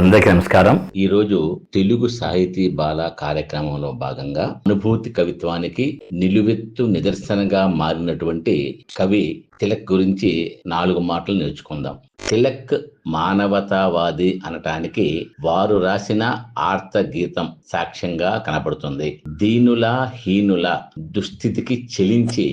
అందరికీ నమస్కారం. ఈ రోజు తెలుగు సాహితీ బాల కార్యక్రమంలో భాగంగా అనుభూతి కవిత్వానికి నిలువెత్తు నిదర్శనగా మారినటువంటి కవి తిలక్ గురించి నాలుగు మాటలు నేర్చుకుందాం. తిలక్ మానవతావాది అనటానికి వారు రాసిన ఆర్త గీతం సాక్ష్యంగా కనపడుతుంది దీనుల హీనుల దుస్థితికి చెలించి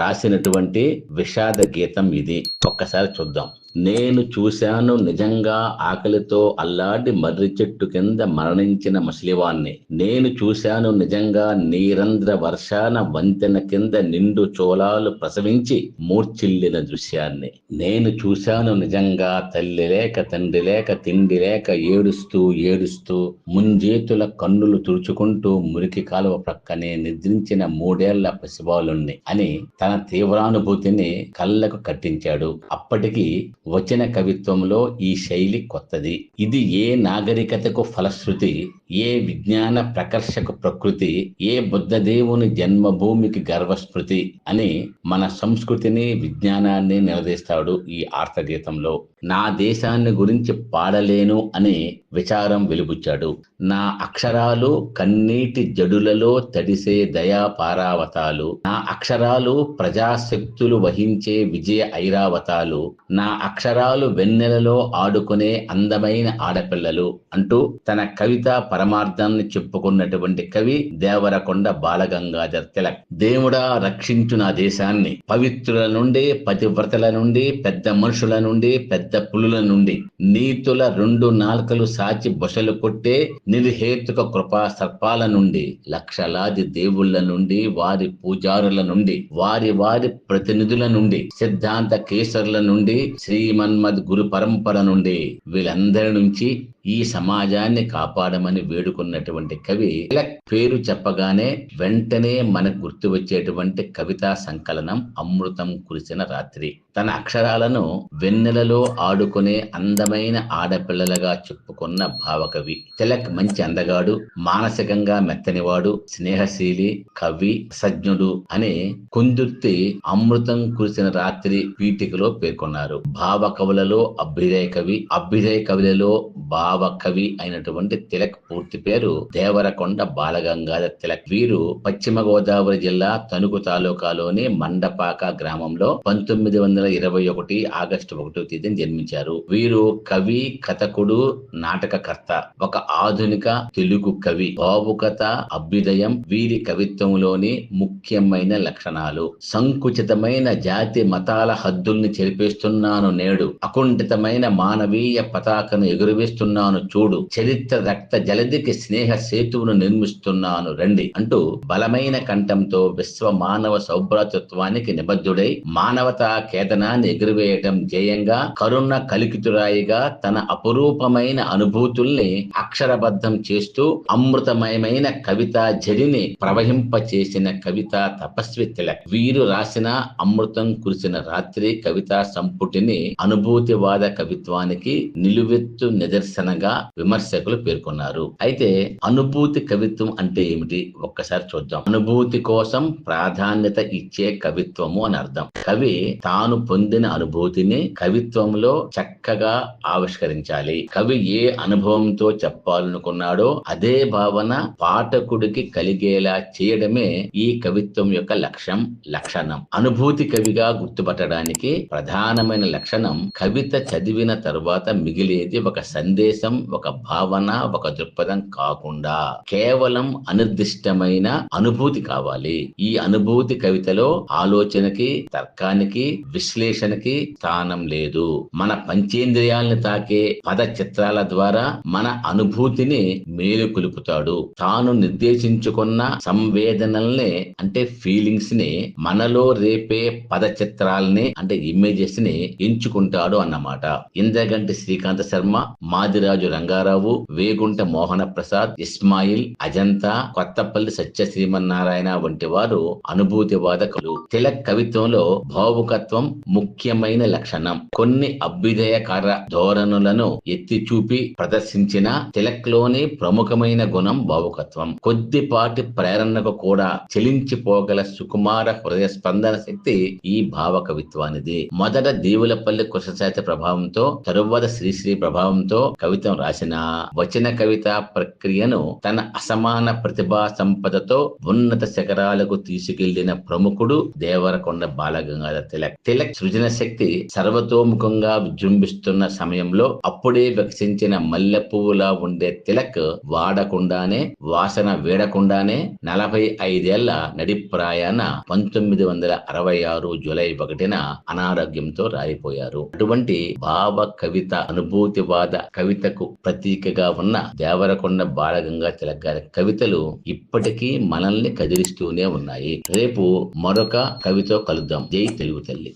రాసినటువంటి విషాద గీతం ఇది. ఒక్కసారి చూద్దాం. నేను చూశాను నిజంగా ఆకలితో అల్లాడి మర్రి చెట్టు కింద మరణించిన ముసలివాణ్ణి. నేను చూశాను నిజంగా నీరంధ్ర వర్షాన వంతెన కింద నిండు చోళాలు ప్రసవించి మూర్చిల్లిన దృశ్యాన్ని. నేను చూశాను నిజంగా తల్లి లేక తండ్రి లేక తిండి లేక ఏడుస్తూ ఏడుస్తూ ముంజేతుల కన్నులు తుడుచుకుంటూ మురికి కాలువ ప్రక్కనే నిద్రించిన మూడేళ్ళ పసిబాలుణ్ణి అని తన తీవ్రానుభూతిని కళ్ళకు కట్టించాడు. అప్పటికి వచన కవిత్వంలో ఈ శైలి కొత్తది. ఇది ఏ నాగరికతకు ఫలశ్రుతి ఏ విజ్ఞాన ప్రకర్షక ప్రకృతి ఏ బుద్ధదేవుని జన్మభూమికి గర్వస్మృతి అని మన సంస్కృతిని విజ్ఞానాన్ని నిలదీస్తాడు ఈ ఆర్తగీతంలో. నా దేశాన్ని గురించి పాడలేను అనే విచారం వెలుబుచ్చాడు. నా అక్షరాలు కన్నీటి జడులలో తడిసే దయా పారావతాలు నా అక్షరాలు ప్రజాశక్తులు వహించే విజయ ఐరావతాలు. నా అక్షరాలు వెన్నెలలో ఆడుకునే అందమైన ఆడపిల్లలు అంటూ తన కవిత పర పరమార్థాన్ని చెప్పుకున్నటువంటి కవి దేవరకొండ బాలగంగాధర్ తిలక్. దేవుడా రక్షించు నా దేశాన్ని. పవిత్రుల నుండి పతివ్రతల నుండి పెద్ద మనుషుల నుండి పెద్ద పులుల నుండి. నీతుల రెండు నాల్కలు సాచి బొసలు కొట్టే నిర్హేతుక కృపా సర్పాల నుండి. లక్షలాది దేవుళ్ళ నుండి వారి పూజారుల నుండి వారి వారి ప్రతినిధుల నుండి సిద్ధాంత కేసరుల నుండి శ్రీమన్మద్ గురు పరంపర నుండి. వీళ్ళందరి నుంచి ఈ సమాజాన్ని కాపాడమని వేడుకున్నటువంటి కవి తిలక్ పేరు చెప్పగానే వెంటనే మనకు గుర్తు వచ్చేటువంటి కవితా సంకలనం అమృతం కురిసిన రాత్రి. తన అక్షరాలను వెన్నెలలో ఆడుకునే అందమైన ఆడపిల్లలుగా చెప్పుకున్న భావకవి. తిలక్ మంచి అందగాడు మానసికంగా మెత్తనివాడు స్నేహశీలి కవి సజ్ఞుడు అనే కుందుర్తి అమృతం కురిసిన రాత్రి పీఠికలో పేర్కొన్నారు. భావ కవులలో అభ్యుదయ కవి అభ్యుదయ కవులలో భావ కవి అయినటువంటి తిలక్ పూర్తి పేరు దేవరకొండ బాలగంగాధర్ తిలక్. వీరు పశ్చిమ గోదావరి జిల్లా తణుకు తాలూకాలోని మండపాక గ్రామంలో పంతొమ్మిది వందల ఇరవై ఒకటి ఆగస్టు ఒకటో తేదీన జన్మించారు. వీరు కవి కథకుడు నాటకకర్త ఒక ఆధునిక తెలుగు కవి. భావుకత అభ్యుదయం వీరి కవిత్వంలోని ముఖ్యమైన లక్షణాలు. సంకుచితమైన జాతి మతాల హద్దుల్ని చెరిపేస్తున్నాను నేడు. అకుంఠితమైన మానవీయ పతాకను చేస్తున్నాను చూడు. చరిత్ర రక్త జలదికి స్నేహ సేతువును నిర్మిస్తున్నాను రండి. అంటూ బలమైన కంఠంతో విశ్వ మానవ సౌభ్రాతృత్వానికి నిబద్ధుడై మానవతా కేతనాన్ని ఎగురవేయటం జయంగా కరుణ కలికితురాయిగా తన అపురూపమైన అనుభూతుల్ని అక్షరబద్ధం చేస్తూ అమృతమయమైన కవిత జడిని ప్రవహింప చేసిన కవిత తపస్వి తిలక్. వీరు రాసిన అమృతం కురిసిన రాత్రి కవితా సంపుటిని అనుభూతివాద కవిత్వానికి నిలువెత్తు నిదర్శనగా విమర్శకులు పేర్కొన్నారు. అయితే అనుభూతి కవిత్వం అంటే ఏమిటి? ఒక్కసారి చూద్దాం. అనుభూతి కోసం ప్రాధాన్యత ఇచ్చే కవిత్వము అని అర్థం. కవి తాను పొందిన అనుభూతిని కవిత్వంలో చక్కగా ఆవిష్కరించాలి. కవి ఏ అనుభవంతో చెప్పాలనుకున్నాడో అదే భావన పాఠకుడికి కలిగేలా చేయడమే ఈ కవిత్వం యొక్క లక్ష్యం లక్షణం. అనుభూతి కవిగా గుర్తుపట్టడానికి ప్రధానమైన లక్షణం కవిత చదివిన తరువాత మిగిలేది ఒక సందేశం ఒక భావన ఒక దృక్పథం కాకుండా కేవలం అనిర్దిష్టమైన అనుభూతి కావాలి. ఈ అనుభూతి కవితలో ఆలోచనకి తర్కానికి విశ్లేషణకి స్థానం లేదు. మన పంచేంద్రియాలను తాకే పద చిత్రాల ద్వారా మన అనుభూతిని మేలుకొలుపుతాడు తాను నిర్దేశించుకున్న సంవేదనల్ని అంటే ఫీలింగ్స్ని మనలో రేపే పద చిత్రాలని అంటే ఇమేజెస్ని ఎంచుకుంటాడు అన్నమాట. ఇంద్రగంటి శ్రీకాంత శర్మ మాదిరాజు రంగారావు వేగుంట మోహన ప్రసాద్ ఇస్మాయిల్ అజంతా కొత్తపల్లి సత్య శ్రీమన్నారాయణ వంటి వారు అనుభూతివాద కవులు తిలక్ కవిత్వంలో భావుకత్వం ముఖ్యమైన లక్షణం. కొన్ని అభ్యుదయకర ధోరణులను ఎత్తి చూపి ప్రదర్శించిన తిలక్లోని ప్రముఖమైన గుణం భావుకత్వం. కొద్దిపాటి ప్రేరణకు కూడా చెలించిపోగల సుకుమార హృదయ స్పందన శక్తి ఈ భావ కవిత్వానిది మొదట దేవులపల్లి కుశశాస్త్ర ప్రభావంతో తరువాత శ్రీశ్రీ ప్రభావంతో కవితం కవితను రాసిన వచన కవిత ప్రక్రియను తన అసమాన ప్రతిభా సంపదతో ఉన్నత శిఖరాలకు తీసుకెళ్ళిన ప్రముఖుడు దేవరకొండ బాలగంగాధర తిలక్. తిలక్ సృజన శక్తి సర్వతోముఖంగా విజృంభిస్తున్న సమయంలో అప్పుడే వికసించిన మల్లె పువ్వులా ఉండే తిలక్ వాడకుండానే వాసన వేడకుండానే నలభై ఐదేళ్ళ నడిప్రాయాన పంతొమ్మిది వందల అరవై ఆరు జూలై ఒకటిన అనారోగ్యంతో రాలిపోయారు. అటువంటి భావ కవిత అనుభూతివాద కవితకు ప్రతీకగా ఉన్న దేవరకొండ బాలగంగా తిలక్ గారి కవితలు ఇప్పటికీ మనల్ని కదిలిస్తూనే ఉన్నాయి. రేపు మరొక కవితో కలుద్దాం. జై తెలుగు తల్లి.